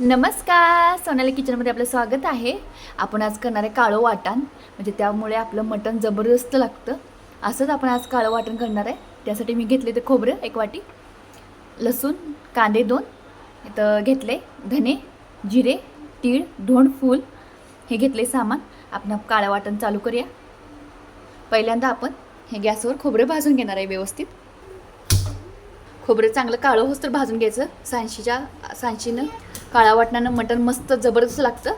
नमस्कार सोनाली किचनमध्ये आपलं स्वागत आहे. आपण आज करणार आहे काळं वाटण. म्हणजे त्यामुळे आपलं मटण जबरदस्त लागतं. असंच आपण आज काळं वाटण करणार आहे. त्यासाठी मी घेतले ते खोबरं एक वाटी. लसूण कांदे दोन. इथं घेतले धने जिरे तीळ धोंड फूल. हे घेतले सामान. आपण काळं वाटण चालू करूया. पहिल्यांदा आपण हे गॅसवर खोबरं भाजून घेणार आहे व्यवस्थित. खोबरं चांगलं काळं होस तर भाजून घ्यायचं. सांशीच्या सांशीनं काळा वाटणानं मटण मस्त जबरदस्त लागतं.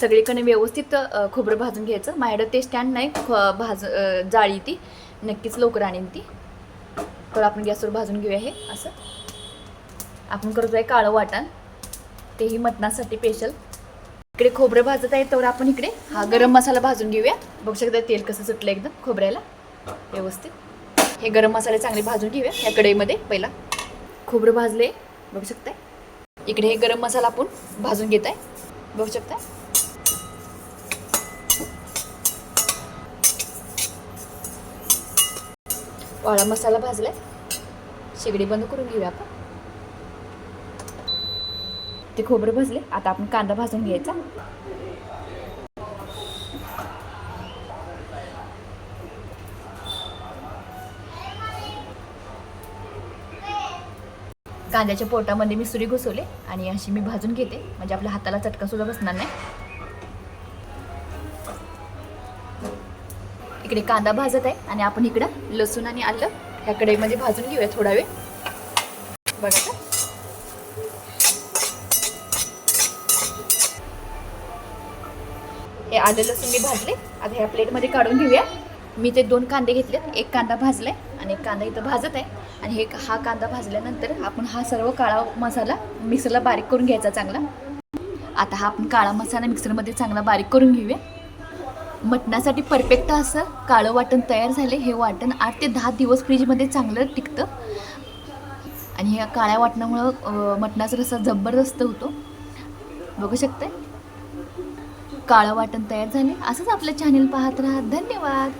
सगळीकडे व्यवस्थित खोबरं भाजून घ्यायचं. माझ्याकडं ते स्टँड नाही ख- भाज जाळी ती. नक्कीच लवकर आणीन ती. तर आपण गॅसवर भाजून घेऊया हे असं. आपण करतो आहे काळं वाटण. तेही मटणासाठी स्पेशल इकडे खोबरं भाजत आहे तर आपण इकडे. हा गरम मसाला भाजून घेऊया. बघू शकता तेल कसं सुटलं एकदम खोबऱ्याला. व्यवस्थित. हे गरम मसाले चांगले भाजून घेऊया या कढईमध्ये. पहिला खोबरं भाजले. बघू शकताय? इकडे हे गरम मसाला आपण भाजून घेत आहे बघू शकताय? वाळा मसाला भाजलाय. शेगडी बंद करून घेऊया आपण. ते खोबरं भाजले. आता आपण कांदा भाजून घ्यायचा. कांद्याच्या पोटामध्ये मी सुरी घुसवले आणि अशी मी भाजून घेते. म्हणजे आपल्या हाताला चटका सुद्धा बसणार नाही. इकडे कांदा भाजत आहे आणि आपण इकडं लसूण आणि आलं ह्या कढईमध्ये म्हणजे भाजून घेऊया थोडा वेळ. बघा का हे आलं लसूण मी भाजले. आता ह्या प्लेटमध्ये काढून घेऊया. मी ते दोन कांदे घेतलेत. एक कांदा भाजला आहे आणि एक कांदा इथं भाजत आहे. आणि हे हा कांदा भाजल्यानंतर आपण हा सर्व काळा मसाला मिक्सरला बारीक करून घ्यायचा चांगला. आता हा आपण काळा मसाला मिक्सरमध्ये चांगला बारीक करून घेऊया. मटणासाठी परफेक्ट असं काळं वाटण तयार झाले हे वाटण आठ ते दहा दिवस फ्रीजमध्ये चांगलं टिकतं. आणि ह्या काळ्या वाटणामुळं मटणाचा रस्सा जबरदस्त होतो. बघू शकताय? काळं वाटण तयार झाले असंच आपलं चॅनल पाहत राहा. धन्यवाद!